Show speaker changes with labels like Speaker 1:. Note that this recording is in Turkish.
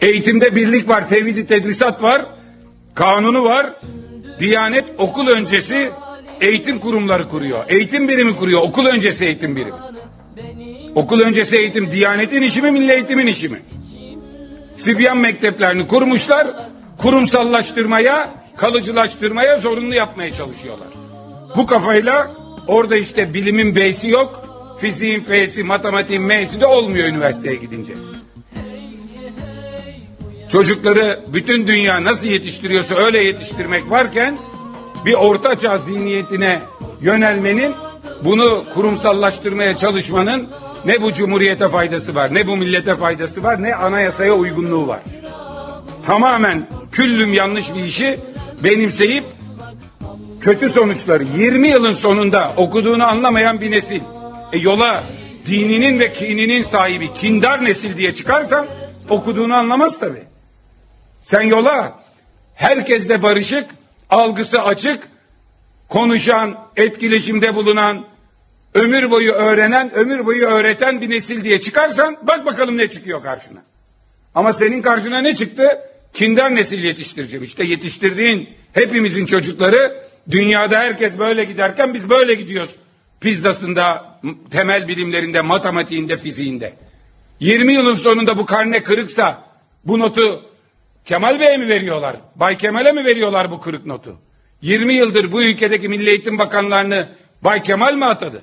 Speaker 1: Eğitimde birlik var, tevhid tedrisat var, kanunu var. Diyanet okul öncesi eğitim kurumları kuruyor. Eğitim birimi kuruyor. Okul öncesi eğitim birimi. Okul öncesi eğitim Diyanet'in işi mi, Milli Eğitim'in işi mi? Sibyan mekteplerini kurmuşlar. Kurumsallaştırmaya, kalıcılaştırmaya zorunlu yapmaya çalışıyorlar. Bu kafayla orada işte bilimin B'si yok, fiziğin F'si, matematiğin M'si de olmuyor üniversiteye gidince. Çocukları bütün dünya nasıl yetiştiriyorsa öyle yetiştirmek varken bir ortaçağ zihniyetine yönelmenin bunu kurumsallaştırmaya çalışmanın ne bu cumhuriyete faydası var, ne bu millete faydası var, ne anayasaya uygunluğu var. Tamamen küllüm yanlış bir işi benimseyip kötü sonuçları 20 yılın sonunda okuduğunu anlamayan bir nesil e yola dininin ve kininin sahibi kindar nesil diye çıkarsan okuduğunu anlamaz tabi. Sen yola herkesle barışık, algısı açık, konuşan, etkileşimde bulunan, ömür boyu öğrenen, ömür boyu öğreten bir nesil diye çıkarsan bak bakalım ne çıkıyor karşına. Ama senin karşına ne çıktı? Kindar nesil yetiştireceğim. İşte yetiştirdiğin hepimizin çocukları dünyada herkes böyle giderken biz böyle gidiyoruz. Pizzasında, temel bilimlerinde, matematiğinde, fiziğinde. 20 yılın sonunda bu karne kırıksa bu notu Kemal Bey'e mi veriyorlar? Bay Kemal'e mi veriyorlar bu kırık notu? 20 yıldır bu ülkedeki Milli Eğitim Bakanlarını Bay Kemal mi atadı?